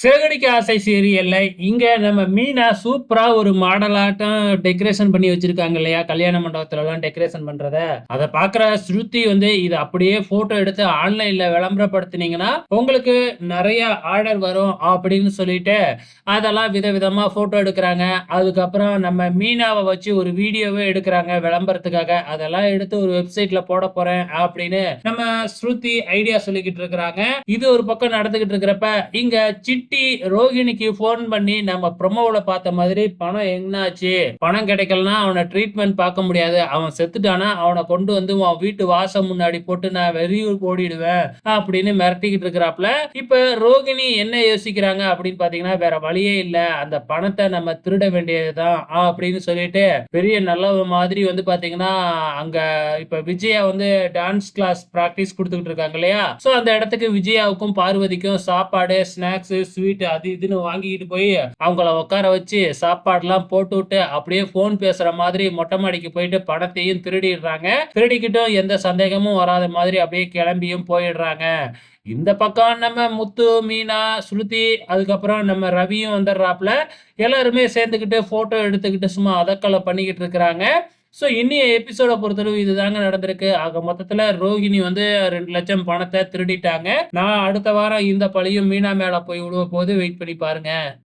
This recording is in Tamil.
சிறகடிக்க ஆசை சீரியல்ல இங்க நம்ம மீனா சூப்பரா ஒரு மாடலாட்டம் டெக்கரேஷன் பண்ணி வச்சிருக்காங்க இல்லையா? கல்யாண மண்டபத்துல எல்லாம் டெக்கரேஷன் பண்றத. அதை பாக்குற ஸ்ருதி வந்து இது அப்படியே போட்டோ எடுத்து ஆன்லைன்ல விளம்பரப்படுத்தினீங்கன்னா உங்களுக்கு நிறைய ஆர்டர் வரும் அப்படின்னு சொல்லிட்டு அதெல்லாம் விதவிதமா போட்டோ எடுக்கிறாங்க. அதுக்கப்புறம் நம்ம மீனாவை வச்சு ஒரு வீடியோவே எடுக்கிறாங்க விளம்பரத்துக்காக. அதெல்லாம் எடுத்து ஒரு வெப்சைட்ல போட போறேன் அப்படின்னு நம்ம ஸ்ருதி ஐடியா சொல்லிக்கிட்டு இருக்கிறாங்க. இது ஒரு பக்கம் நடந்துகிட்டு இருக்கிறப்ப இங்க சிட்டி ரோகிணிக்கு ஃபோன் பண்ணி நம்ம ப்ரொமோவில் பார்த்த மாதிரி பணம் என்னாச்சு? பணம் கிடைக்கலனா அவனை ட்ரீட்மெண்ட் பார்க்க முடியாது. அவன் செத்துட்டானா? அவனை கொண்டு வந்து உன் வீட்டு வாசம் முன்னாடி போட்டு நான் வெளியூர் ஓடிடுவேன் அப்படின்னு மிரட்டிக்கிட்டு இருக்கிறாப்ல இப்ப ரோகிணி என்ன யோசிக்கிறாங்க அப்படின்னு பாத்தீங்கன்னா வேற வழியே இல்ல. அந்த பணத்தை நம்ம திருட வேண்டியதுதான் அப்படின்னு சொல்லிட்டு பெரிய நல்ல மாதிரி வந்து பாத்தீங்கன்னா அங்க இப்ப விஜயா வந்து டான்ஸ் கிளாஸ் ப்ராக்டிஸ் கொடுத்துக்கிட்டு இருக்காங்க இல்லையா? சோ அந்த இடத்துக்கு விஜயாவுக்கும் பார்வதிக்கும் சாப்பாடு ஸ்நாக்ஸ் ஸ்வீட் அது இதுன்னு வாங்கிக்கிட்டு போய் அவங்கள உட்கார வச்சு சாப்பாடுலாம் போட்டு விட்டு அப்படியே ஃபோன் பேசுற மாதிரி மொட்டை மாடிக்கு போயிட்டு பணத்தையும் திருடிடுறாங்க. திருடிக்கிட்டும் எந்த சந்தேகமும் வராத மாதிரி அப்படியே கிளம்பியும் போயிடுறாங்க. இந்த பக்கம் நம்ம முத்து மீனா ஸ்ருதி அதுக்கப்புறம் நம்ம ரவியும் வந்துடுறாப்புல. எல்லாருமே சேர்ந்துக்கிட்டு ஃபோட்டோ எடுத்துக்கிட்டு சும்மா அதக்கலை பண்ணிக்கிட்டு இருக்கிறாங்க. ஸோ இன்னைய எபிசோட பொறுத்தளவு இதுதாங்க நடந்திருக்கு. ஆக மொத்தத்தில் ரோகிணி வந்து ரெண்டு லட்சம் பணத்தை திருடிட்டாங்க. நான் அடுத்த வாரம் இந்த பழியும் மீனா மேல போய் விடுவ போது வெயிட் பண்ணி பாருங்க.